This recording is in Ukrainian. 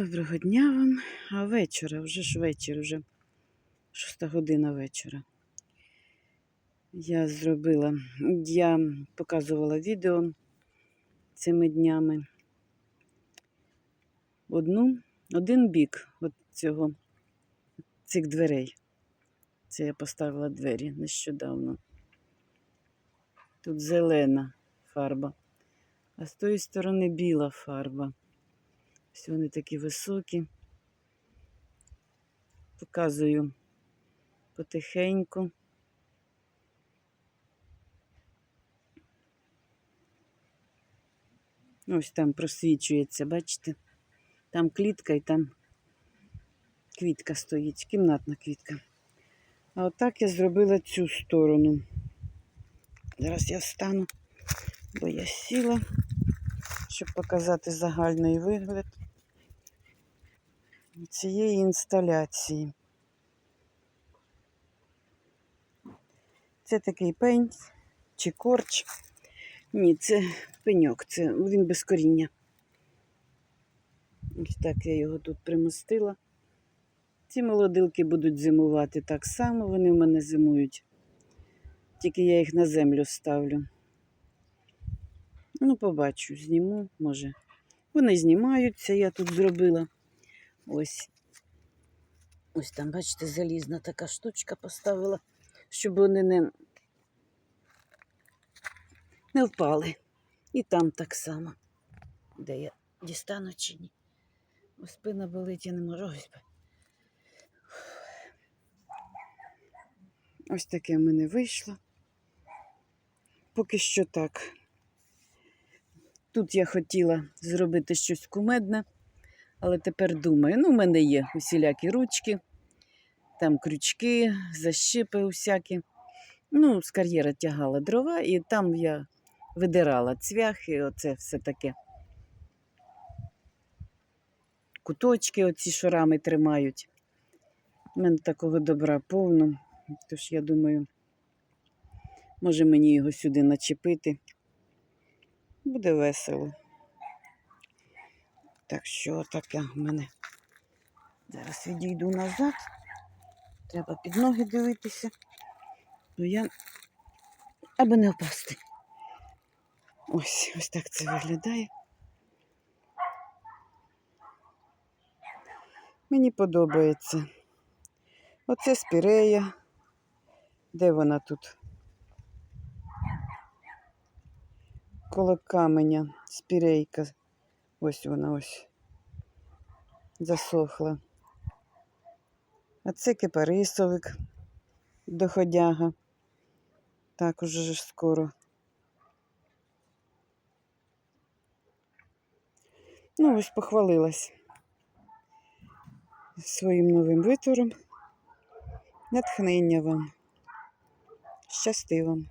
Доброго дня вам. А вечора, вже ж вечір, вже шоста година вечора. Я зробила, я показувала відео цими днями. Одну, один бік от цього, цих дверей. Це я поставила двері нещодавно. Тут зелена фарба, а з тої сторони біла фарба. Ось вони такі високі. Показую потихеньку. Ось там просвічується, бачите? Там клітка і там квітка стоїть, кімнатна квітка. А отак я зробила цю сторону. Зараз я встану, бо я сіла, щоб показати загальний вигляд цієї інсталяції. Це такий пень чи корч. Ні, це пеньок, це він без коріння. Ось так я його тут примостила. Ці молодилки будуть зимувати так само, вони в мене зимують. Тільки я їх на землю ставлю. Ну, побачу, зніму, може. Вони знімаються, я тут зробила. Ось. Ось там, бачите, залізна така штучка поставила, щоб вони не, не впали. І там так само. Де я дістану чи ні. О, спина болить, я не можу. Ось таке в мене вийшло. Поки що так. Тут я хотіла зробити щось кумедне. Але тепер думаю, ну, в мене є усілякі ручки, там крючки, защипи усякі. Ну, з кар'єра тягала дрова, і там я видирала цвяхи, оце все таке. Куточки оці шарами тримають. У мене такого добра повно. Тож я думаю, може мені його сюди начепити. Буде весело. Так що таке в мене. Зараз відійду назад. Треба під ноги дивитися. Ну я аби не впасти. Ось, ось так це виглядає. Мені подобається. Оце спірея. Де вона тут? Коло каменя спірейка. Ось вона ось засохла. А це кипарисовик доходяга. Також вже ж скоро. Ну, ось похвалилась своїм новим витвором. Натхнення вам. Щасти вам.